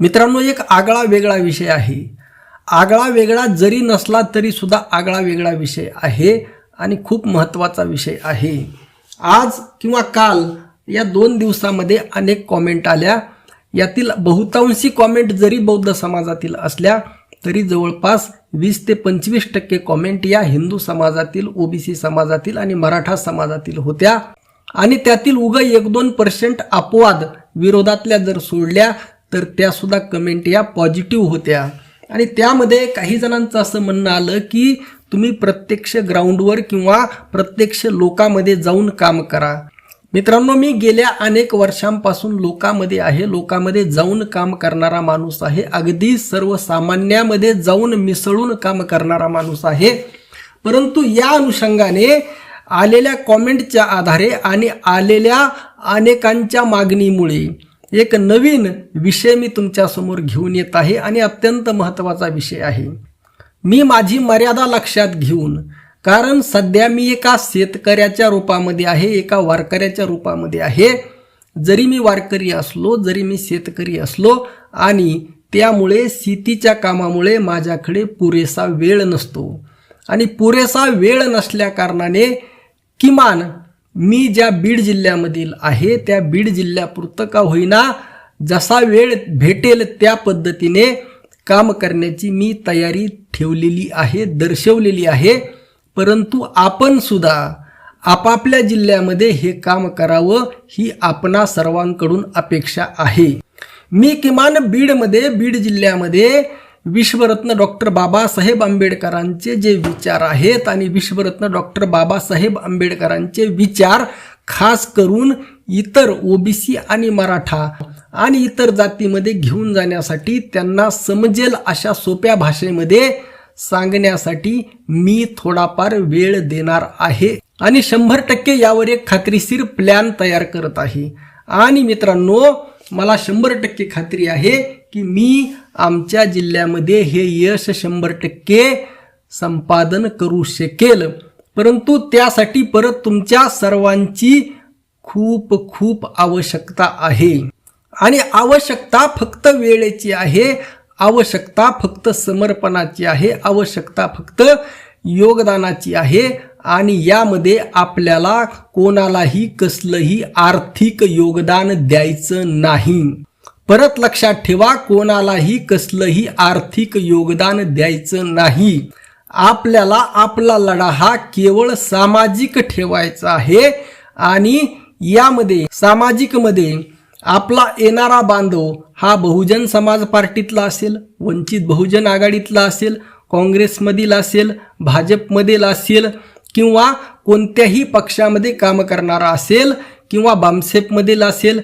मित्रांनो एक आगळा वेगळा विषय आहे. आगळा वेगळा जरी नसला तरी सुद्धा आगळा वेगळा विषय आहे आणि खूप महत्त्वाचा विषय आहे. आज किंवा काल या दोन दिवसामध्ये अनेक कॉमेंट आल्या. यातील बहुतांशी कॉमेंट जरी बौद्ध समाजातील असल्या तरी जवळपास वीस ते पंचवीस टक्के कॉमेंट या हिंदू समाजातील ओबीसी समाजातील आणि मराठा समाजातील होत्या. आणि त्यातील उग एक दोन पर्सेंट अपवाद विरोधातल्या जर सोडल्या तर त्यासुद्धा कमेंट या पॉझिटिव्ह होत्या. आणि त्यामध्ये काही जणांचं असं म्हणणं आलं की तुम्ही प्रत्यक्ष ग्राउंडवर किंवा प्रत्यक्ष लोकामध्ये जाऊन काम करा. मित्रांनो मी गेल्या अनेक वर्षांपासून लोकामध्ये आहे. लोकामध्ये जाऊन काम करणारा माणूस आहे. अगदी सर्वसामान्यामध्ये जाऊन मिसळून काम करणारा माणूस आहे. परंतु या अनुषंगाने आलेल्या कॉमेंटच्या आधारे आणि आलेल्या अनेकांच्या मागणीमुळे एक नवीन विषय मी तुमच्यासमोर घेऊन येत आहे आणि अत्यंत महत्त्वाचा विषय आहे. मी माझी मर्यादा लक्षात घेऊन कारण सध्या मी एका शेतकऱ्याच्या रूपामध्ये आहे एका वारकऱ्याच्या रूपामध्ये आहे. जरी मी वारकरी असलो जरी मी शेतकरी असलो आणि त्यामुळे शेतीच्या कामामुळे माझ्याकडे पुरेसा वेळ नसतो. आणि पुरेसा वेळ नसल्या कारणाने किमान मी ज्या बीड जिल्ह्यामधील आहे त्या बीड जिल्ह्यापुरतं का होईना जसा वेळ भेटेल त्या पद्धतीने काम करण्याची मी तयारी ठेवलेली आहे दर्शवलेली आहे. परंतु आपण सुद्धा आपापल्या जिल्ह्यामध्ये हे काम करावं ही आपणा सर्वांकडून अपेक्षा आहे. मी किमान बीडमध्ये बीड जिल्ह्यामध्ये विश्वरत्न डॉक्टर बाबासाहेब आंबेडकरांचे जे विचार आहेत आणि विश्वरत्न डॉक्टर बाबासाहेब आंबेडकरांचे विचार खास करून इतर ओबीसी आणि मराठा आणि इतर जातीमध्ये घेऊन जाण्यासाठी त्यांना समजेल अशा सोप्या भाषेमध्ये सांगण्यासाठी मी थोडाफार वेळ देणार आहे. आणि शंभर टक्के यावर एक खात्रीशीर प्लॅन तयार करत आहे. आणि मित्रांनो मला शंभर टक्के खात्री आहे की मी आमच्या जिल्ह्यामध्ये हे यश शंभर टक्के संपादन करू शकेल. परंतु त्यासाठी परत तुमच्या सर्वांची खूप खूप आवश्यकता आहे. आणि आवश्यकता फक्त वेळेची आहे आवश्यकता फक्त समर्पणाची आहे आवश्यकता फक्त योगदानाची आहे आणि यामध्ये आपल्याला कोणालाही कसलंही आर्थिक योगदान द्यायचं नाही. परत लक्षात ठेवा कोणालाही कसलंही आर्थिक योगदान द्यायचं नाही. आपल्याला आपला लढा हा केवळ सामाजिक ठेवायचा आहे आणि यामध्ये सामाजिकमध्ये आपला येणारा बांधव हा बहुजन समाज पार्टीतला असेल वंचित बहुजन आघाडीतला असेल काँग्रेसमधील असेल भाजपमधील असेल किंवा कोणत्याही पक्षामध्ये काम करणारा असेल किंवा बामसेपमधील असेल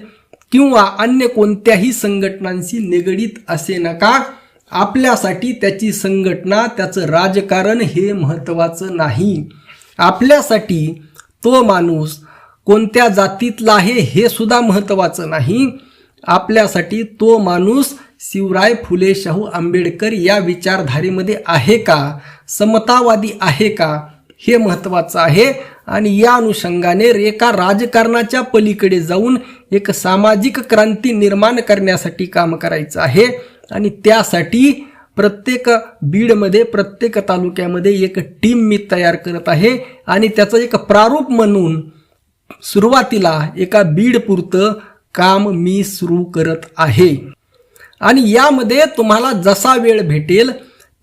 किंवा अन्य कोणत्याही संघटनांशी निगडीत असे नका. आपल्यासाठी त्याची संघटना त्याचं राजकारण हे महत्त्वाचं नाही. आपल्यासाठी तो माणूस कोणत्या जातीतला आहे हे सुद्धा महत्त्वाचं नाही. आपल्यासाठी तो माणूस शिवराय फुले शाहू आंबेडकर या विचारधारेमध्ये आहे का? समतावादी आहे का? हे महत्त्वाचं आहे. आणि या अनुषंगाने एका राजकारणाच्या पलीकडे जाऊन एक सामाजिक क्रांती निर्माण करण्यासाठी काम करायचं आहे. आणि त्यासाठी प्रत्येक बीडमध्ये प्रत्येक तालुक्यामध्ये एक टीम मी तयार करत आहे. आणि त्याचं एक प्रारूप म्हणून सुरुवातीला एका बीडपुरतं काम मी सुरू करत आहे. आणि यामध्ये तुम्हाला जसा वेळ भेटेल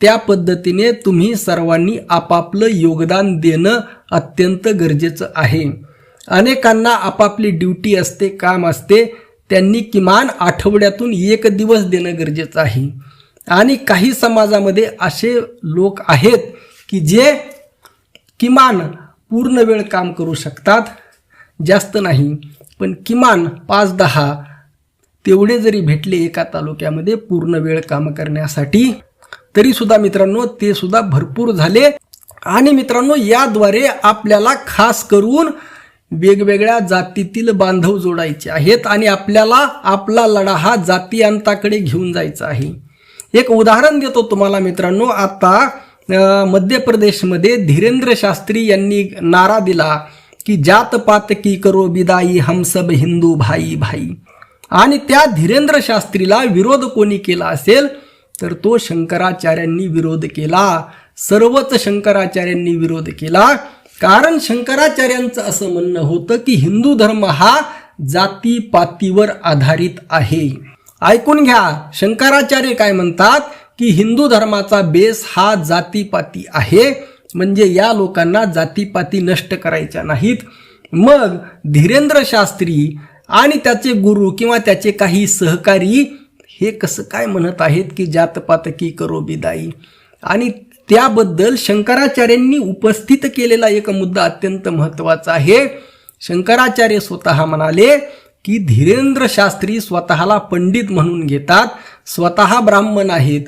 त्या पद्धतीने तुम्ही सर्वांनी आपापलं योगदान देणं अत्यंत गरजेचं आहे. अनेकांना आपापली ड्युटी असते काम असते त्यांनी किमान आठवड्यातून एक दिवस देणं गरजेचं आहे. आणि काही समाजामध्ये असे लोक आहेत की जे किमान पूर्ण वेळ काम करू शकतात. जास्त नाही पण किमान पाच दहा तेवढे जरी भेटले एका तालुक्यामध्ये पूर्ण वेळ काम करण्यासाठी तरी सुद्धा मित्रांनो ते सुद्धा भरपूर झाले. आणि मित्रांनो याद्वारे आपल्याला खास करून वेगवेगळ्या जातीतील बांधव जोडायचे आहेत आणि आपल्याला आपला लढा हा जातीयांताकडे घेऊन जायचा आहे. एक उदाहरण देतो तुम्हाला मित्रांनो. आता मध्य प्रदेशमध्ये धीरेंद्र शास्त्री यांनी नारा दिला की जात पात की करो बिदाई हम सब हिंदू भाई भाई. आणि त्या धीरेंद्र शास्त्रीला विरोध कोणी केला असेल? तर तो शंकराचार्यांनी विरोध केला. सर्वच शंकराचार्यांनी विरोध केला. कारण शंकराचार्यांचं असं म्हणणं होतं की हिंदू धर्म हा जातीपातीवर आधारित आहे. ऐकून घ्या शंकराचार्य काय म्हणतात की हिंदू धर्माचा बेस हा जातीपाती आहे म्हणजे या लोकांना जातीपाती नष्ट करायच्या नाहीत. मग धीरेंद्र शास्त्री आणि त्याचे गुरु किंवा त्याचे काही सहकारी हे कसं काय म्हणत आहेत की जातपात की करो बिदाई? आणि त्याबद्दल शंकराचार्यांनी उपस्थित केलेला एक मुद्दा अत्यंत महत्त्वाचा आहे. शंकराचार्य स्वतः म्हणाले की धीरेंद्र शास्त्री स्वतःला पंडित म्हणून घेतात. स्वतः ब्राह्मण आहेत.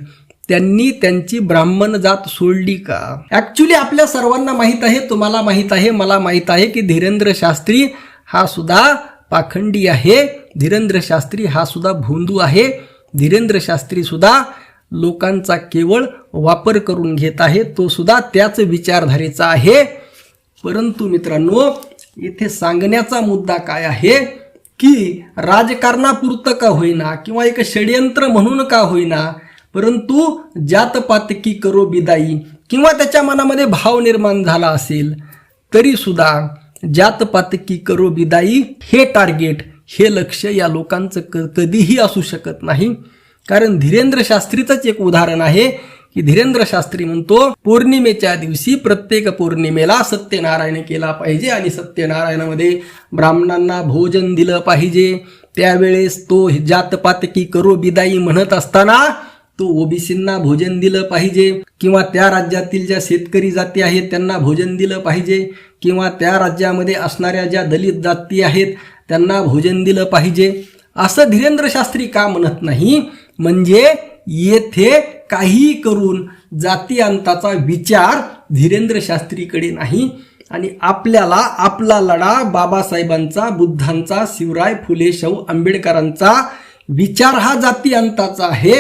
त्यांनी त्यांची ब्राह्मण जात सोडली का? ॲक्च्युली आपल्या सर्वांना माहीत आहे तुम्हाला माहीत आहे मला माहीत आहे की धीरेंद्र शास्त्री हा सुद्धा पाखंडी आहे. धीरेंद्र शास्त्री हा सुद्धा भोंदू आहे. धीरेंद्र शास्त्री सुद्धा लोकांचा केवळ वापर करून घेत आहे तो सुद्धा त्याच विचारधारेचा आहे. परंतु मित्रांनो इथे सांगण्याचा मुद्दा काय आहे की राजकारणापुरतं का होईना किंवा एक षडयंत्र म्हणून का होईना परंतु जातपातकी करो बिदाई किंवा त्याच्या मनामध्ये भाव निर्माण झाला असेल तरी सुद्धा जातपातकी करो बिदाई हे टार्गेट हे लक्ष या लोकांचं क कधीही असू शकत नाही. कारण धीरेंद्र शास्त्रीचंच एक उदाहरण आहे की धीरेंद्र शास्त्री म्हणतो पौर्णिमेच्या दिवशी प्रत्येक पौर्णिमेला सत्यनारायण केला पाहिजे आणि सत्यनारायणामध्ये ब्राह्मणांना भोजन दिलं पाहिजे. त्यावेळेस तो जातपातकी करो बिदाई म्हणत असताना तो ओबीसींना भोजन दिलं पाहिजे किंवा त्या राज्यातील ज्या शेतकरी जाती आहेत त्यांना भोजन दिलं पाहिजे किंवा त्या राज्यामध्ये असणाऱ्या ज्या दलित जाती आहेत त्यांना भोजन दिलं पाहिजे. असं धीरेंद्र शास्त्री का म्हणत नाही? म्हणजे येथे काही करून जाती अंताचा विचार धीरेंद्र शास्त्रीकडे नाही आणि आपल्याला आपला लढा बाबासाहेबांचा बुद्धांचा शिवराय फुले शाहू आंबेडकरांचा विचार हा जाती अंताचा आहे.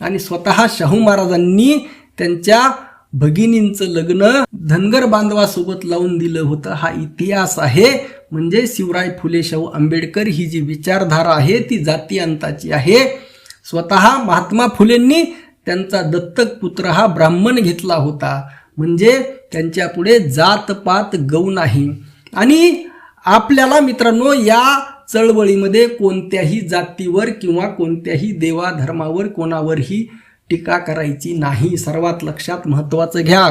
आणि स्वतः शाहू महाराजांनी त्यांच्या भगिनींचं लग्न धनगर बांधवासोबत लावून दिलं होतं. हा इतिहास आहे. म्हणजे शिवराय फुले शाहू आंबेडकर ही जी विचारधारा आहे ती जाती अंताची आहे. स्वतः महात्मा फुलेंनी त्यांचा दत्तक पुत्र हा ब्राह्मण घेतला होता. म्हणजे त्यांच्या पुढे जातपात गौ नाही. आणि आपल्याला मित्रांनो या चळवळीमध्ये कोणत्याही जातीवर किंवा कोणत्याही देवाधर्मावर कोणावरही टीका करायची नाही. सर्वात लक्षात महत्त्वाचं घ्या.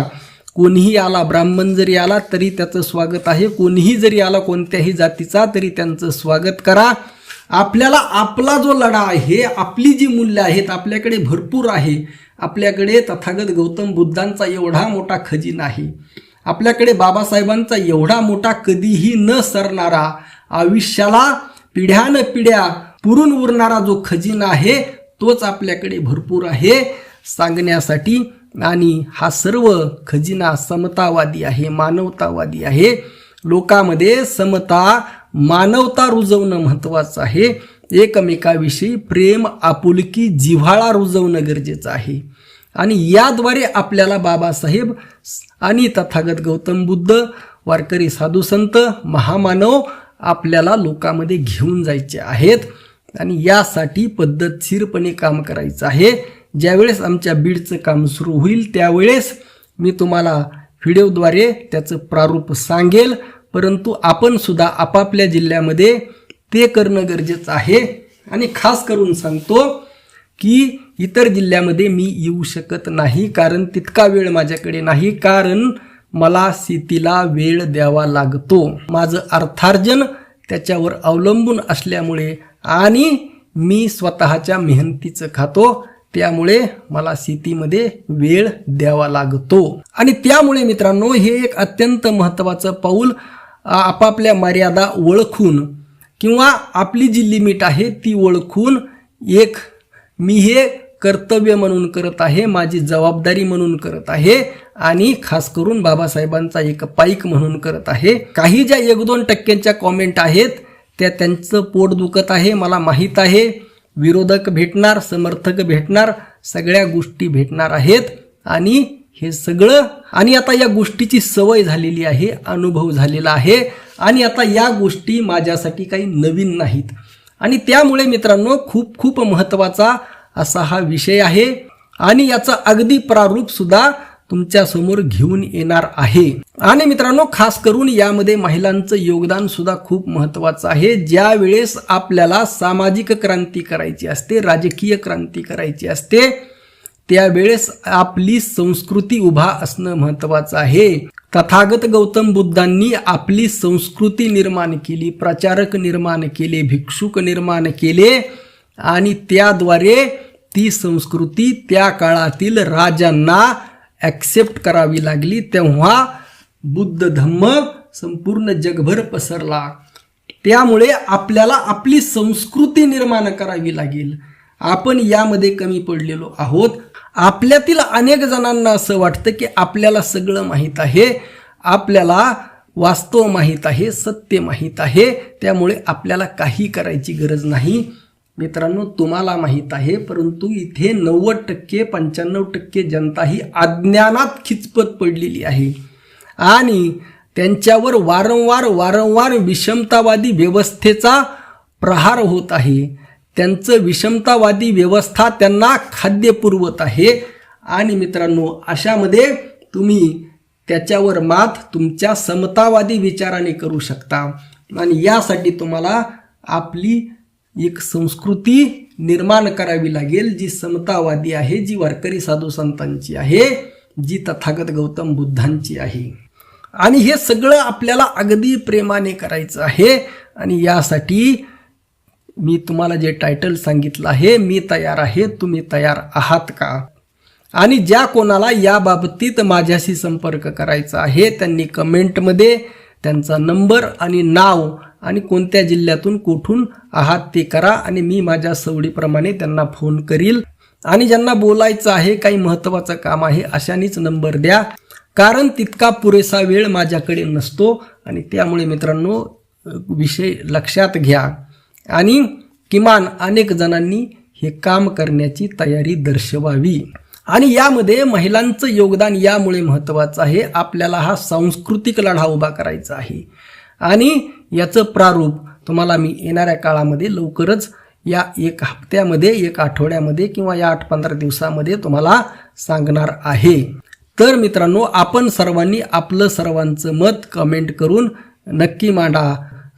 कोणीही आला ब्राह्मण जरी आला तरी त्याचं स्वागत आहे. कोणीही जरी आला कोणत्याही जातीचा तरी त्यांचं स्वागत करा. आपल्याला आपला जो लढा आहे आपली जी मूल्य आहेत आपल्याकडे भरपूर आहे. आपल्याकडे तथागत गौतम बुद्धांचा एवढा मोठा खजिना आहे. आपल्याकडे बाबासाहेबांचा एवढा मोठा कधीही न सरणारा आयुष्याला पिढ्यान पिढ्या पुरून उरणारा जो खजिना आहे तोच आपल्याकडे भरपूर आहे सांगण्यासाठी. आणि हा सर्व खजिना समतावादी आहे मानवतावादी आहे. लोकामध्ये समता मानवता रुजवणं महत्त्वाचं आहे. एकमेकाविषयी प्रेम आपुलकी जिव्हाळा रुजवणं गरजेचं आहे. आणि याद्वारे आपल्याला बाबासाहेब आणि तथागत गौतम बुद्ध वारकरी साधू संत महामानव आपल्याला लोकांमध्ये घेऊन जायचे आहेत. आणि यासाठी पद्धतशीरपणे काम करायचं आहे. ज्यावेळेस आमच्या बीडचं काम सुरू होईल त्यावेळेस मी तुम्हाला व्हिडिओद्वारे त्याचं प्रारूप सांगेल. परंतु आपण सुद्धा आपापल्या जिल्ह्यामध्ये ते करणं गरजेचं आहे. आणि खास करून सांगतो की इतर जिल्ह्यामध्ये मी येऊ शकत नाही कारण तितका वेळ माझ्याकडे नाही कारण मला शेतीला वेळ द्यावा लागतो. माझं अर्थार्जन त्याच्यावर अवलंबून असल्यामुळे आणि मी स्वतःच्या मेहनतीचं खातो त्यामुळे मला शेतीमध्ये वेळ द्यावा लागतो. आणि त्यामुळे मित्रांनो हे एक अत्यंत महत्त्वाचं पाऊल आपापल्या मर्यादा ओळखून किंवा आपली जी लिमिट आहे ती ओळखून एक मी हे कर्तव्य म्हणून करत आहे माझी जबाबदारी म्हणून करत आहे आणि खास करून बाबासाहेबांचा एक पाईक म्हणून करत आहे. काही ज्या एक दोन टक्क्यांच्या कॉमेंट आहेत त्या त्यांचं पोट दुखत आहे मला माहीत आहे. विरोधक भेटणार समर्थक भेटणार सगळ्या गोष्टी भेटणार आहेत. आणि हे सगळं आणि आता या गोष्टीची सवय झालेली आहे अनुभव झालेला आहे आणि आता या गोष्टी माझ्यासाठी काही नवीन नाहीत. आणि त्यामुळे मित्रांनो खूप खूप महत्त्वाचा असा हा विषय आहे आणि याचं अगदी प्रारूप सुद्धा घेऊन येणार आहे. आणि मित्रांनो खास करून यामध्ये महिलांचं योगदान सुद्धा खूप महत्त्वाचं आहे. ज्या वेळेस आपल्याला सामाजिक क्रांती करायची असते राजकीय क्रांती करायची असते त्यावेळेस आपली संस्कृती उभा असणं महत्वाचं आहे. तथागत गौतम बुद्धांनी आपली संस्कृती निर्माण केली प्रचारक निर्माण केले भिक्षुक निर्माण केले आणि त्याद्वारे ती संस्कृती त्या काळातील राजांना ॲक्सेप्ट करावी लागली. तेव्हा बुद्ध धम्म संपूर्ण जगभर पसरला. त्यामुळे आपल्याला आपली संस्कृती निर्माण करावी लागेल. आपण यामध्ये कमी पडलेलो आहोत. आपल्यातील अनेक जणांना असं वाटतं की आपल्याला सगळं माहीत आहे आपल्याला वास्तव माहीत आहे सत्य माहीत आहे त्यामुळे आपल्याला काही करायची गरज नाही. मित्रांनो तुम्हाला माहीत आहे परंतु इथे नव्वद टक्के पंच्याण्णव टक्के जनता ही अज्ञानात खिचपत पडलेली आहे. आणि त्यांच्यावर वारंवार वारंवार विषमतावादी व्यवस्थेचा प्रहार होत आहे. त्यांचं विषमतावादी व्यवस्था त्यांना खाद्य पुरवत आहे. आणि मित्रांनो अशामध्ये तुम्ही त्याच्यावर मात तुमच्या समतावादी विचाराने करू शकता. आणि यासाठी तुम्हाला आपली एक संस्कृती निर्माण करावी लागेल जी समतावादी आहे जी वारकरी साधू संतांची आहे जी तथागत गौतम बुद्धांची आहे. आणि हे सगळं आपल्याला अगदी प्रेमाने करायचं आहे. आणि यासाठी मी तुम्हाला जे टायटल सांगितलं आहे मी तयार आहे तुम्ही तयार आहात का? आणि ज्या कोणाला या बाबतीत माझ्याशी संपर्क करायचा आहे त्यांनी कमेंटमध्ये त्यांचा नंबर आणि नाव आणि कोणत्या जिल्ह्यातून कुठून आहात ते करा आणि मी माझ्या सवडीप्रमाणे त्यांना फोन करील. आणि ज्यांना बोलायचं आहे काही महत्त्वाचं काम आहे अशानेच नंबर द्या. कारण तितका पुरेसा वेळ माझ्याकडे नसतो आणि त्यामुळे मित्रांनो विषय लक्षात घ्या. आणि किमान अनेक जणांनी हे काम करण्याची तयारी दर्शवावी. आणि यामध्ये महिलांचं योगदान यामुळे महत्त्वाचं आहे. आपल्याला हा सांस्कृतिक लढा उभा करायचा आहे. आणि याचं प्रारूप तुम्हाला मी येणाऱ्या काळामध्ये लवकरच या एक हप्त्यामध्ये एक आठवड्यामध्ये किंवा या आठ पंधरा दिवसामध्ये तुम्हाला सांगणार आहे. तर मित्रांनो आपण सर्वांनी आपलं सर्वांचं मत कमेंट करून नक्की मांडा.